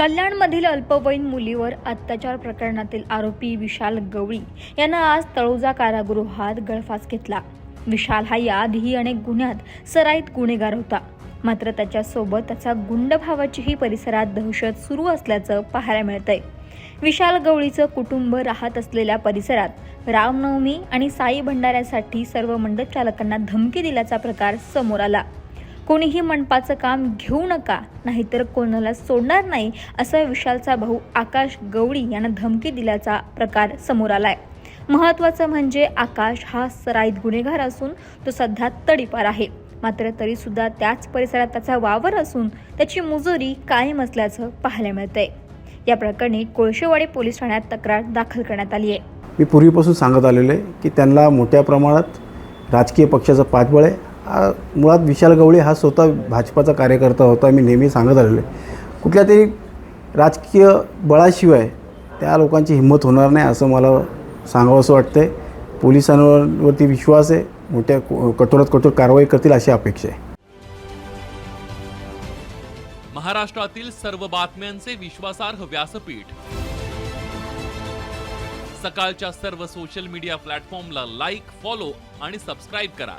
कल्याणमधील अल्पवयीन मुलीवर अत्याचार प्रकरणातील आरोपी विशाल गवळी यानं आज तळोजा कारागृहात गळफास घेतला. विशाल हा याआधीही अनेक गुन्ह्यात सराईत गुन्हेगार होता. मात्र त्याच्यासोबत त्याचा गुंड भावाचीही परिसरात दहशत सुरू असल्याचं पाहायला मिळतंय. विशाल गवळीचं कुटुंब राहत असलेल्या परिसरात रामनवमी आणि साई भंडाऱ्यासाठी सर्व मंडप चालकांना धमकी दिल्याचा प्रकार समोर आला. कोणीही मंडपाचं काम घेऊ नका नाहीतर कोणाला सोडणार नाही असं विशालचा भाऊ आकाश गवळी यानं धमकी दिल्याचा प्रकार समोर आलाय. महत्त्वाचं म्हणजे आकाश हा सराईत गुन्हेगार असून तो सध्या तडीपार आहे. मात्र तरी सुद्धा त्याच परिसरात त्याचा वावर असून त्याची मुजोरी कायम असल्याचं पाहायला मिळतंय. या प्रकरणी कोळशेवाडी पोलीस ठाण्यात तक्रार दाखल करण्यात आली आहे मी पूर्वीपासून सांगत आलेलो आहे की त्यांना मोठ्या प्रमाणात राजकीय पक्षाचं पाठबळ आहे. मुळात विशाल गवळी हा स्वतः भाजपाचा कार्यकर्ता होता मी नेहमी सांगत आलेलो आहे. कुठल्या तरी राजकीय बळाशिवाय त्या लोकांची हिंमत होणार नाही असं मला सांगावंसं वाटतं आहे पोलिसांवरती विश्वास आहे मोठ्या कठोरात कठोर कारवाई करतील अशी अपेक्षा आहे. महाराष्ट्रातील सर्व बातम्यांचे विश्वासार्ह व्यासपीठ. सकाळच्या सर्व सोशल मीडिया प्लॅटफॉर्मला लाईक फॉलो आणि सबस्क्राईब करा.